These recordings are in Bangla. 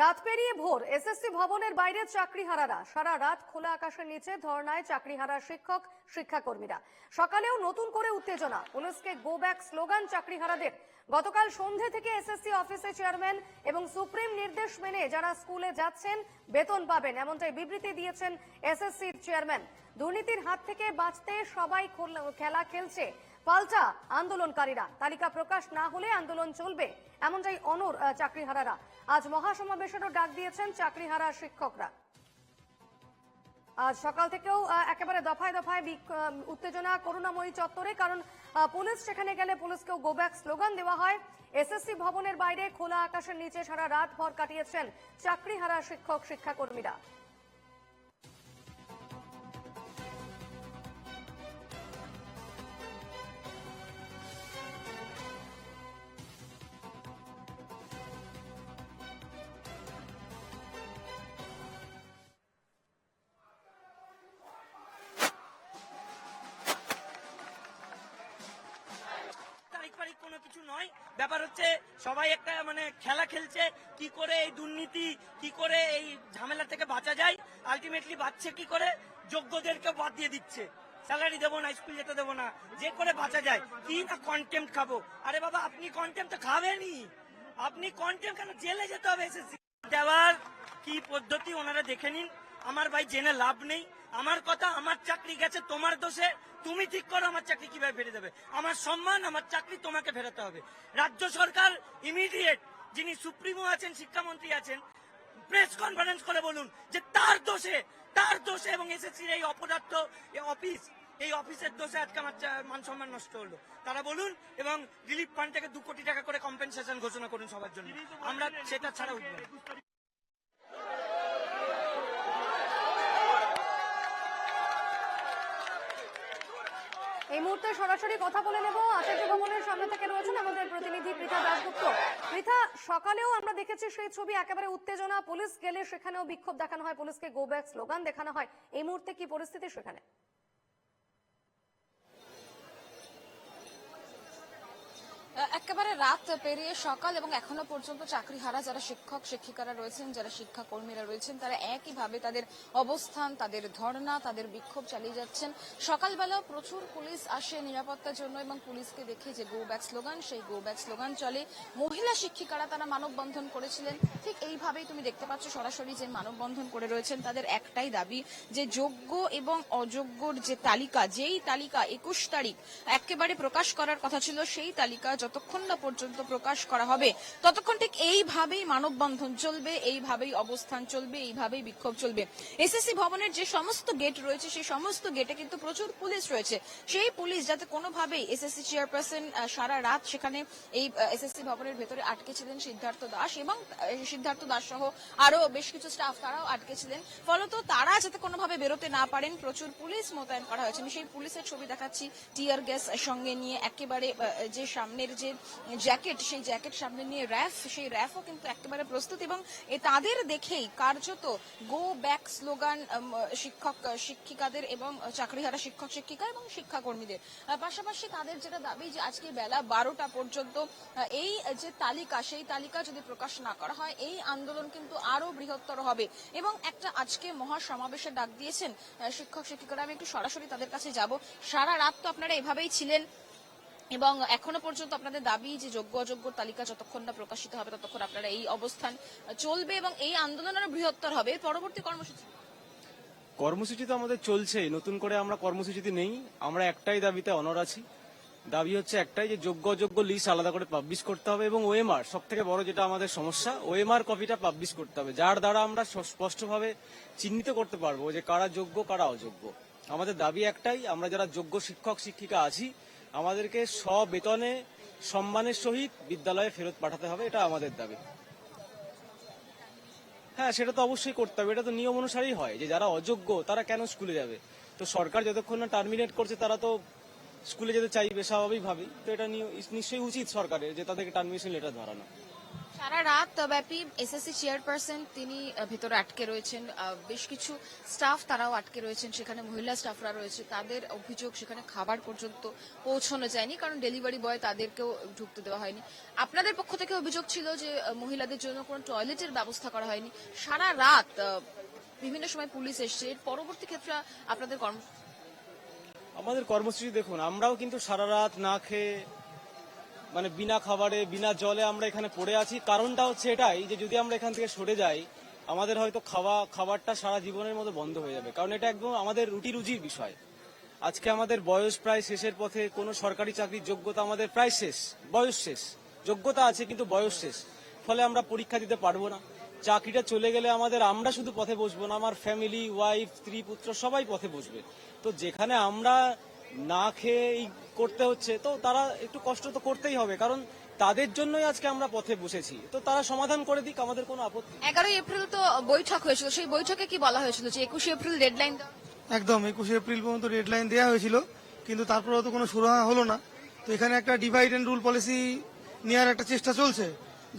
রাত পেরিয়ে ভোর, এসএসসি ভবনের বাইরে চাকরি চাকরিহারারা। সারা রাত খোলা আকাশের নিচে ধর্নায় চাকরিহারা শিক্ষক, শিক্ষাকর্মীরা। সকালেও নতুন করে উত্তেজনা। পুলিশকে গো ব্যাক স্লোগান চাকরি চাকরিহারাদের। গতকাল সন্ধে থেকে এসএসসি অফিসে চেয়ারম্যান এবং সুপ্রিম নির্দেশ মেনে যারা স্কুলে যাচ্ছেন, বেতন পাবেন, এমনটাই বিবৃতি দিয়েছেন এসএসসির চেয়ারম্যান। দুর্নীতির হাত থেকে বাঁচতে সবাই খেলা খেলছে। পাল্টা আন্দোলনকারীরা। তালিকা প্রকাশ না হলে আন্দোলন চলবে, এমনটাই অনর চাকরিহারারা। আজ মহাসমাবেশেরও ডাক দিয়েছেন চাকরিহারা শিক্ষকরা। আজ সকাল থেকেও একেবারে দফায় দফায় উত্তেজনা, করুণাময়ী চত্বরে, কারণ পুলিশ সেখানে গেলে পুলিশকেও গো ব্যাক স্লোগান দেওয়া হয়। এসএসসি ভবনের বাইরে খোলা আকাশের নিচে সারা রাত ভর কাটিয়েছেন চাকরিহারা শিক্ষক শিক্ষাকর্মীরা কোনো কিছু নয়। ব্যাপার হচ্ছে সবাই একটা মানে খেলা খেলছে, কি করে এই দুর্নীতি, কি করে এই ঝামেলা থেকে বাঁচা যায় আলটিমেটলি বাঁচছে কি করে? যোগ্যদেরকে বাদ দিয়ে দিচ্ছে। স্যালারি দেবো না স্কুল যেতে দেবো না, যে করে বাঁচা যায়, কি না কন্টেম্প খাব? আরে বাবা, আপনি কন্টেম্প তো খাবেনই। আপনি কন্টেম্প কেন? জেলে যেতে হবে দেওয়ার কি পদ্ধতি ওনারা দেখে নিন। আমার ভাই জেনে লাভ নেই। আমার কথা আমার চাকরি গেছে তোমার দোষে। তুমি ঠিক করো আমার চাকরি কীভাবে ফেরে দেবে আমার সম্মান আমার চাকরি তোমাকে ফেরাতে হবে। রাজ্য সরকার ইমিডিয়েট যিনি সুপ্রিমো আছেন শিক্ষামন্ত্রী আছেন প্রেস কনফারেন্স করে বলুন যে তার দোষে তার দোষে এবং এসএসসির এই অপদার্থ এই অফিস এই অফিসের দোষে আজকে আমার মান সম্মান নষ্ট হলো। তারা বলুন এবং রিলিফ ফান্ড থেকে দু কোটি টাকা করে কম্পেনসেশন ঘোষণা করুন সবার জন্য। আমরা সেটা ছাড়া উঠবো এই মুহূর্তে সরাসরি কথা বলে নেব। আচার্য ভবনের সামনে থেকে রয়েছেন আমাদের প্রতিনিধি পৃথা দাসগুপ্ত পৃথা, সকালেও আমরা দেখেছি সেই ছবি, একেবারে উত্তেজনা। পুলিশ গেলে সেখানেও বিক্ষোভ দেখানো হয়। পুলিশকে গো ব্যাক স্লোগান দেখানো হয়। এই মুহূর্তে কি পরিস্থিতি সেখানে? একেবারে রাত পেরিয়ে সকাল এবং এখনও পর্যন্ত চাকরিহারা যারা শিক্ষক, শিক্ষিকারা রয়েছেন, যারা শিক্ষা কর্মীরা রয়েছেন, তারা একইভাবে তাদের অবস্থান, তাদের ধর্ণা, তাদের বিক্ষোভ চালিয়ে যাচ্ছেন। সকালবেলাও প্রচুর পুলিশ আসে নিরাপত্তার জন্য এবং পুলিশকে দেখে যে গো ব্যাক স্লোগান সেই গো ব্যাক স্লোগান চলে। মহিলা শিক্ষিকারা তারা মানববন্ধন করেছিলেন। ঠিক এইভাবেই তুমি দেখতে পাচ্ছ সরাসরি যে মানববন্ধন করে রয়েছেন তাদের একটাই দাবি, যে যোগ্য এবং অযোগ্যর যে তালিকা, যেই তালিকা একুশ তারিখ একেবারে প্রকাশ করার কথা ছিল, সেই তালিকা যতক্ষণ না পর্যন্ত প্রকাশ করা হবে, ততক্ষণ ঠিক এইভাবেই মানববন্ধন চলবে, এইভাবেই অবস্থান চলবে, এইভাবেই বিক্ষোভ চলবে। এসএসসি ভবনের যে সমস্ত গেট রয়েছে, সেই সমস্ত গেটে কিন্তু প্রচুর পুলিশ রয়েছে। সেই পুলিশ যাতে কোনোভাবেই এসএসসি চেয়ারপারসন সারা রাত সেখানে এই এসএসসি ভবনের ভেতরে আটকে ছিলেন সিদ্ধার্থ দাস এবং সিদ্ধার্থ দাস সহ আরও বেশ কিছু স্টাফ তারাও আটকে ছিলেন ফলত তারা যাতে কোনোভাবে বেরোতে না পারেন, প্রচুর পুলিশ মোতায়েন করা হয়েছে। আমি সেই পুলিশের ছবি দেখাচ্ছি। টিয়ার গ্যাস সঙ্গে নিয়ে একেবারে যে সামনের যে জ্যাকেট, সেই জ্যাকেট সামনে নিয়ে র্যাফ, সেই র্যাফও কিন্তু একেবারে প্রস্তুত এবং তাদের দেখেই কার্যত গো ব্যাক স্লোগান শিক্ষক, শিক্ষিকাদের এবং চাকরিহারা শিক্ষক, শিক্ষিকা এবং শিক্ষাকর্মীদের। পাশাপাশি তাদের যেটা দাবি যে আজকে বেলা বারোটা পর্যন্ত এই যে তালিকা, সেই তালিকা যদি প্রকাশ না করা হয়, এই আন্দোলন কিন্তু আরও বৃহত্তর হবে। এবং একটা আজকে মহা সমাবেশের ডাক দিয়েছেন শিক্ষক, শিক্ষিকারা। আমি একটু সরাসরি তাদের কাছে যাব। সারা রাত তো আপনারা এভাবেই ছিলেন এবং এখনও পর্যন্ত আপনাদের দাবি যে যোগ্য অযোগ্য তালিকা যতক্ষণ না প্রকাশিত হবে ততক্ষণ আপনারা এই অবস্থান চলবে এবং এই আন্দোলন আরও বৃহত্তর হবে। পরবর্তী কর্মসূচি? কর্মসূচি তো আমাদের চলছে নতুন করে আমরা কর্মসূচিতে নেই। আমরা একটাই দাবিতে অনর আছি। দাবি হচ্ছে একটাই যে যোগ্য অযোগ্য লিস্ট আলাদা করে পাবলিশ করতে হবে এবং ওএমআর সব থেকে বড় যেটা আমাদের সমস্যা ওএমআর কপিটা পাবলিশ করতে হবে। যার দ্বারা আমরা স্পষ্টভাবে চিহ্নিত করতে পারব যে কারা যোগ্য, কারা অযোগ্য। আমাদের দাবি একটাই, আমরা যারা যোগ্য শিক্ষক, শিক্ষিকা আছি আমাদেরকে সবেতনে সম্মানের সহিত বিদ্যালয়ে ফেরত পাঠাতে হবে, এটা আমাদের দাবি। হ্যাঁ সেটা তো অবশ্যই করতে হবে, এটা তো নিয়ম অনুসারেই হয় যে যারা অযোগ্য, তারা কেন স্কুলে যাবে? তো সরকার যতক্ষণ না টার্মিনেট করছে, তারা তো স্কুলে যেতে চাইবে, স্বাভাবিকভাবেই। তো এটা নিশ্চয়ই উচিত সরকারের যে তাদেরকে টার্মিনেশন লেটার ধরানো। সারা রাত ব্যাপী এসএসসি চেয়ারপারসন তিনি ভেতরে আটকে রয়েছেন। বেশ কিছু স্টাফ তারাও আটকে রয়েছেন। সেখানে মহিলা স্টাফরা রয়েছে। তাদের অভিযোগ সেখানে খাবার পর্যন্ত পৌঁছানো যায়নি, কারণ ডেলিভারি বয় তাদেরকেও ঢুকতে দেওয়া হয়নি। আপনাদের পক্ষ থেকে অভিযোগ ছিল যে মহিলাদের জন্য কোনো টয়লেটের ব্যবস্থা করা হয়নি। সারা রাত বিভিন্ন সময় পুলিশ এসছে। এর পরবর্তী ক্ষেত্রে আপনাদের কর্ম আমাদের কর্মসূচি দেখুন, আমরাও কিন্তু সারা রাত না খেয়ে মানে বিনা খাবারে, বিনা জলে আমরা এখানে পড়ে আছি। কারণটা হচ্ছে এটাই যে যদি আমরা এখান থেকে সরে যাই, আমাদের হয়তো খাওয়া, খাবারটা সারা জীবনের মতো বন্ধ হয়ে যাবে। কারণ এটা একদম আমাদের রুটি রুজির বিষয়। আজকে আমাদের বয়স প্রায় শেষের পথে, কোনো সরকারি চাকরির যোগ্যতা আমাদের প্রায় শেষ, বয়স শেষ। যোগ্যতা আছে কিন্তু বয়স শেষ। ফলে আমরা পরীক্ষা দিতে পারব না। চাকরিটা চলে গেলে আমাদের আমরা শুধু পথে বসবো না, আমার ফ্যামিলি ওয়াইফ স্ত্রী, পুত্র সবাই পথে বসবে। তো যেখানে আমরা না খেয়ে এই করতে হচ্ছে তো তারা একটু কষ্ট তো করতেই হবে কারণ তাদের জন্যই আজকে আমরা পথে বসেছি। তো তারা সমাধান করে দিক আমাদের কোনো আপত্তি নেই। এগারোই এপ্রিল তো বৈঠক হয়েছিল সেই বৈঠকে কি বলা হয়েছিল যে একুশে এপ্রিল ডেডলাইন একদম একুশে এপ্রিল পর্যন্ত রেড লাইন দেওয়া হয়েছিল কিন্তু তারপরেও তো কোনো সুরাহা হলো না। তো এখানে একটা ডিভাইড অ্যান্ড রুল পলিসি নেওয়ার একটা চেষ্টা চলছে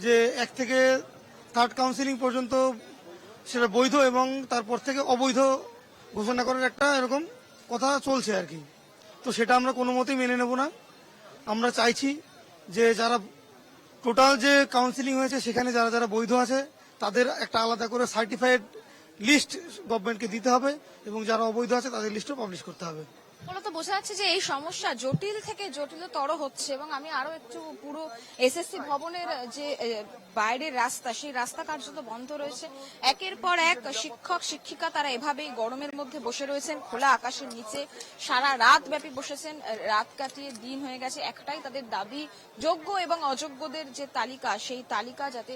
যে এক থেকে থার্ড কাউন্সিলিং পর্যন্ত সেটা বৈধ এবং তারপর থেকে অবৈধ ঘোষণা করার একটা এরকম কথা চলছে আর কি। তো সেটা আমরা কোনো মতেই মেনে নেব না। আমরা চাইছি যে যারা টোটাল যে কাউন্সিলিং হয়েছে, সেখানে যারা যারা বৈধ আছে, তাদের একটা আলাদা করে সার্টিফাইড লিস্ট গভর্নমেন্টকে দিতে হবে এবং যারা অবৈধ আছে, তাদের লিস্টও পাবলিশ করতে হবে। মূলত বোঝা যাচ্ছে যে এই সমস্যা জটিল থেকে জটিলতর হচ্ছে এবং আমি আরও একটু পুরো এসএসসি ভবনের যে বাইরের রাস্তা, সেই রাস্তা কার্যত বন্ধ রয়েছে। একের পর এক শিক্ষক, শিক্ষিকা তারা এভাবেই গরমের মধ্যে বসে রয়েছেন, খোলা আকাশের নিচে সারা রাত ব্যাপী বসেছেন। রাত কাটিয়ে দিন হয়ে গেছে। একটাই তাদের দাবি, যোগ্য এবং অযোগ্যদের যে তালিকা, সেই তালিকা যাতে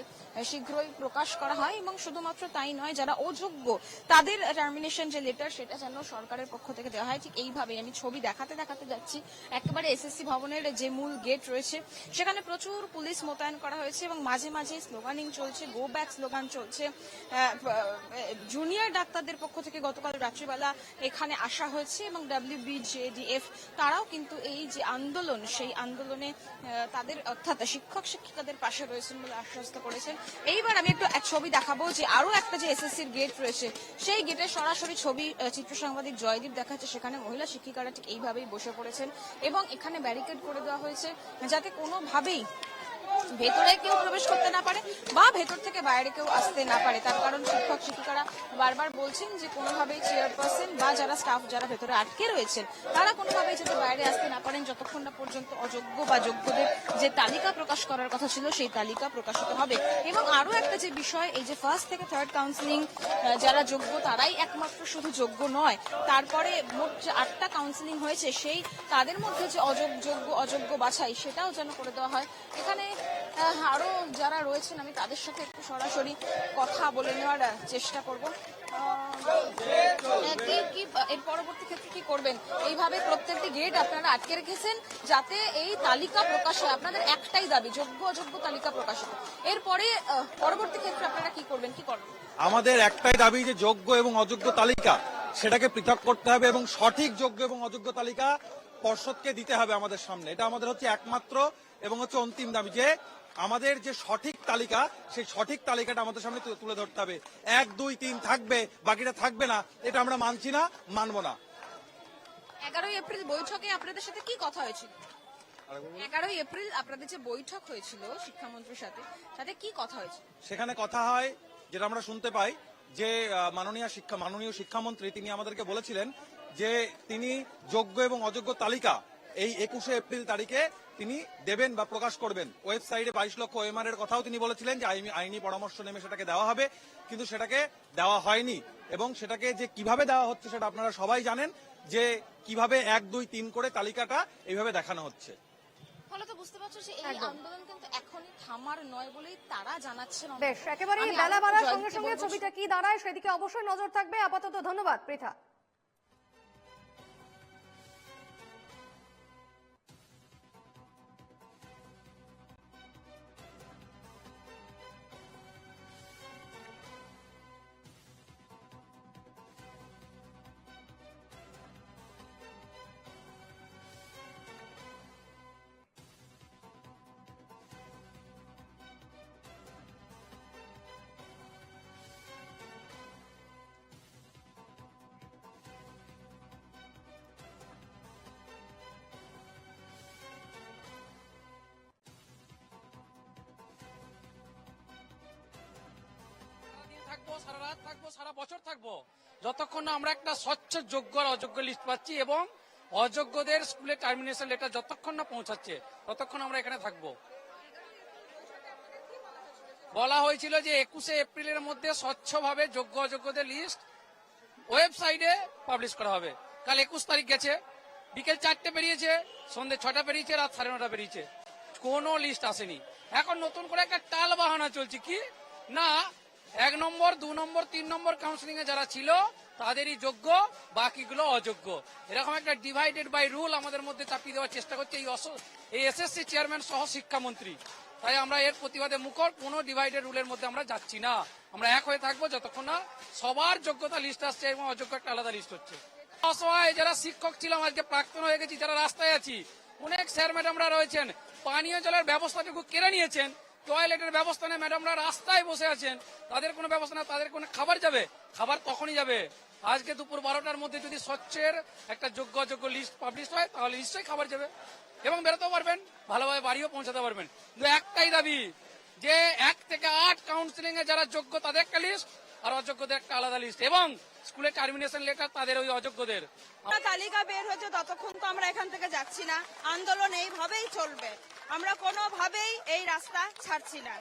শীঘ্রই প্রকাশ করা হয় এবং শুধুমাত্র তাই নয়, যারা অযোগ্য, তাদের টার্মিনেশন যে লেটার সেটা যেন সরকারের পক্ষ থেকে দেওয়া হয়, ঠিক এইভাবে আমি ছবি দেখাতে দেখাতে যাচ্ছি। একেবারে এসএসসি ভবনের যে মূল গেট রয়েছে, সেখানে প্রচুর পুলিশ মোতায়েন করা হয়েছে এবং মাঝে মাঝে স্লোগানিং চলছে গো ব্যাক স্লোগান চলছে। জুনিয়র ডাক্তারদের পক্ষ থেকে গতকাল রাত্রিবেলা এখানে আসা হয়েছে এবং ডাব্লিউ ডাব্লিউবিজেডিএফ তারাও কিন্তু এই যে আন্দোলন, সেই আন্দোলনে তাদের অর্থাৎ শিক্ষক শিক্ষিকাদের পাশে রয়েছেন বলে আশ্বস্ত করেছেন। এইবার আমি একটু এক ছবি দেখাবো যে আরও একটা যে এসএসসির গেট রয়েছে, সেই গেটের সরাসরি ছবি চিত্র সাংবাদিক জয়দীপ দেখাচ্ছে, সেখানে মহিলা শিক্ষিকারা ঠিক এইভাবেই বসে পড়েছেন এবং এখানে ব্যারিকেড করে দেওয়া হয়েছে যাতে কোনোভাবেই ভেতরে কেউ প্রবেশ করতে না পারে বা ভেতর থেকে বাইরে কেউ আসতে না পারে। তার কারণ শিক্ষক, শিক্ষিকারা বারবার বলছেন যে কোনোভাবেই চেয়ারপারসন বা যারা স্টাফ যারা ভেতরে আটকে রয়েছেন, তারা কোনোভাবেই যাতে বাইরে আসতে না পারেন। যতক্ষণ না পর্যন্ত অযোগ্য বা যোগ্যদের যে তালিকা প্রকাশ করার কথা ছিল, সেই তালিকা প্রকাশিত হবে। এবং আরও একটা যে বিষয়, এই যে ফার্স্ট থেকে থার্ড কাউন্সিলিং যারা যোগ্য, তারাই একমাত্র শুধু যোগ্য নয়, তারপরে মোট যে আটটা কাউন্সিলিং হয়েছে, সেই তাদের মধ্যে যে অযোগ্য যোগ্য, অযোগ্য বাছাই, সেটাও যেন করে দেওয়া হয়। এখানে আহ, আরও যারা রয়েছেন আমি তাদের সাথে একটু সরাসরি কথা বলে নেওয়ার চেষ্টা করব। এর পরবর্তী ক্ষেত্রে কি করবেন? এইভাবে প্রত্যেকটি গেট আপনারা আটকে রেখেছেন যাতে এই তালিকা প্রকাশ হয় আপনাদের একটাই দাবি যোগ্য অযোগ্য তালিকা প্রকাশ হয় এরপরে পরবর্তী ক্ষেত্রে আপনারা কি করবেন কি করবেন? আমাদের একটাই দাবি যে যোগ্য এবং অযোগ্য তালিকা সেটাকে পৃথক করতে হবে এবং সঠিক যোগ্য এবং অযোগ্য তালিকা পর্ষদকে দিতে হবে আমাদের সামনে। এটা আমাদের হচ্ছে একমাত্র এবং হচ্ছে অন্তিম দাবি যে আমাদের যে সঠিক তালিকা সেই সঠিক তালিকাটা আমাদের সামনে তুলে ধরতে হবে। এক দুই তিন থাকবে বাকিটা থাকবে না এটা আমরা মানছি না মানবো না। এগারোই এপ্রিল বৈঠকে আপনাদের সাথে কি কথা হয়েছিল? এগারোই এপ্রিল আপনাদের যে বৈঠক হয়েছিল শিক্ষামন্ত্রীর সাথে তাতে কি কথা হয়েছিল? সেখানে কথা হয় যেটা আমরা শুনতে পাই যে মাননীয় শিক্ষা মাননীয় শিক্ষামন্ত্রী তিনি আমাদেরকে বলেছিলেন যে তিনি যোগ্য এবং অযোগ্য তালিকা এই একুশে এপ্রিল তারিখে তিনি দেবেন বা প্রকাশ করবেন। ওয়েবসাইটে বাইশ লক্ষ ওএমআর এর কথাও তিনি বলেছিলেন যে আইনি পরামর্শ নেমে সেটাকে দেওয়া হবে কিন্তু সেটাকে দেওয়া হয়নি। এবং সেটাকে যে কীভাবে দেওয়া হচ্ছে সেটা আপনারা সবাই জানেন যে কীভাবে এক দুই তিন করে তালিকাটা এইভাবে দেখানো হচ্ছে। ফলে বুঝতে পারছ যে এই আন্দোলন কিন্তু এখনই থামার নয় বলেই তারা জানাচ্ছেন বেশ একেবারেই আমি বেলা বাড়ার সঙ্গে সঙ্গে ছবিটা কি দাঁড়ায় সেদিকে অবশ্যই নজর থাকবে। আপাতত ধন্যবাদ পৃথা। সারা রাত থাকব, সারা বছর থাকব। যতক্ষণ না আমরা একটা স্বচ্ছ, যোগ্য আর অযোগ্য লিস্ট পাচ্ছি এবং অযোগ্যদের স্কুলে টার্মিনেশন লেটার যতক্ষণ না পৌঁছাচ্ছে, ততক্ষণ আমরা এখানে থাকব। বলা হয়েছিল যে একুশে এপ্রিলের মধ্যে স্বচ্ছভাবে যোগ্য, অযোগ্যদের লিস্ট ওয়েবসাইটে পাবলিশ করা হবে। কাল একুশ তারিখ গেছে, বিকেল চারটে বেরিয়েছে সন্ধ্যে ছটা বেরিয়েছে, রাত সাড়ে নটা বেরিয়েছে। কোনো লিস্ট আসেনি। এখন নতুন করে একটা টাল বাহানা চলছে কি? না এক নম্বর, দু নম্বর, তিন নম্বর কাউন্সিলিং এ যারা ছিল, তাদেরই যোগ্য, বাকিগুলো অযোগ্য। এরকম একটা ডিভাইডেড বাই রুল আমাদের মধ্যে চাপিয়ে দেওয়ার চেষ্টা করছে এই এই এসএসসি চেয়ারম্যান সহ শিক্ষামন্ত্রী। তাই আমরা এর প্রতিবাদে মুখর, কোনো ডিভাইডেড রুলের মধ্যে আমরা যাচ্ছি না। আমরা এক হয়ে থাকব যতক্ষণ না সবার যোগ্যতা লিস্ট আসছে এবং অযোগ্য একটা আলাদা লিস্ট হচ্ছে। অসহায় যারা শিক্ষক ছিলাম, আজকে প্রাক্তন হয়ে গেছি, যারা রাস্তায় আছি, অনেক স্যার ম্যাডামরা রয়েছেন, পানীয় জলের ব্যবস্থাটুকু কেড়ে নিয়েছেন। টয়লেটের ব্যবস্থা নেই, ম্যাডামরা রাস্তায় বসে আছেন। তাদের কোনো ব্যবস্থা না, তাদের কোনো খাবার যাবে? খাবার তখনই যাবে। আজকে দুপুর বারোটার মধ্যে যদি স্বচ্ছের একটা যোগ্য যোগ্য লিস্ট পাবলিশ হয়, তাহলে নিশ্চয়ই খাবার যাবে। এবং বেরোতেও পারবেন, ভালোভাবে বাড়িও পৌঁছাতে পারবেন। কিন্তু একটাই দাবি, যে এক থেকে আট কাউন্সিলিং এ যারা যোগ্য, তাদের একটা লিস্ট আর অযোগ্যদের একটা আলাদা লিস্ট এবং স্কুলের টার্মিনেশন লেটার তাদের ওই অযোগ্যদের। তালিকা বের হয়েছে, ততক্ষণ তো আমরা এখান থেকে যাচ্ছি না। আন্দোলন এইভাবেই চলবে। আমরা কোনোভাবেই এই রাস্তা ছাড়ছি না।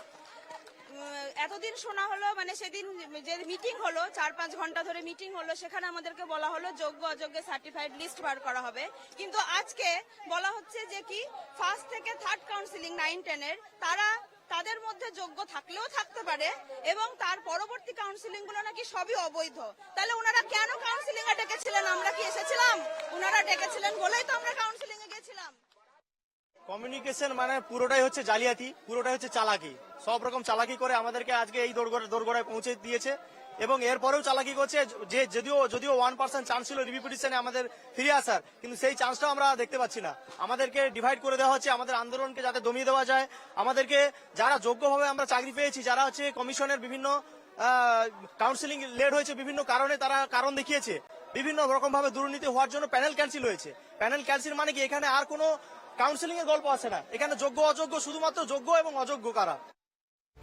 এতদিন শোনা হলো মানে সেদিন যে মিটিং হলো, চার পাঁচ ঘণ্টা ধরে মিটিং হলো, সেখানে আমাদেরকে বলা হলো যোগ্য অযোগ্য সার্টিফাইড লিস্ট বার করা হবে। কিন্তু আজকে বলা হচ্ছে যে কি ফার্স্ট থেকে থার্ড কাউন্সিলিং নাইন টেনের তারা তাদের মধ্যে যোগ্য থাকলেও থাকতে পারে এবং তার পরবর্তী কাউন্সিলিংগুলো নাকি সবই অবৈধ। তাহলে ওনারা কেন কাউন্সিলিং এ ডেকেছিলেন? আমরা কি এসেছিলাম? ওনারা ডেকেছিলেন বলেই তো আমরা কাউন্সিলিং কমিউনিকেশন মানে পুরোটাই হচ্ছে জালিয়াতি, পুরোটাই হচ্ছে চালাকি। সব রকম চালাকি করে আমাদেরকে আজকে এই দোরগোড়া, দোরগোড়ায় পৌঁছে দিয়েছে এবং এরপরেও চালাকি করছে যে, যদিও যদিও ওয়ান পার্সেন্ট চান্স ছিল রিভিউ পিটিশনে আমাদের ফিরে আসার, কিন্তু সেই চান্সটাও আমরা দেখতে পাচ্ছি না। আমাদেরকে ডিভাইড করে দেওয়া হচ্ছে, আমাদের আন্দোলনকে যাতে দমিয়ে দেওয়া যায়। আমাদেরকে যারা যোগ্যভাবে আমরা চাকরি পেয়েছি, যারা হচ্ছে কমিশনের বিভিন্ন কাউন্সিলিং লেট হয়েছে, বিভিন্ন কারণে তারা কারণ দেখিয়েছে। বিভিন্ন রকম ভাবে দুর্নীতি হওয়ার জন্য প্যানেল ক্যান্সেল হয়েছে। প্যানেল ক্যান্সেল মানে কি? এখানে আর কোনো কাউন্সিলিং এর গল্প আছে না। এখানে যোগ্য অযোগ্য শুধুমাত্র যোগ্য এবং অযোগ্য কারা?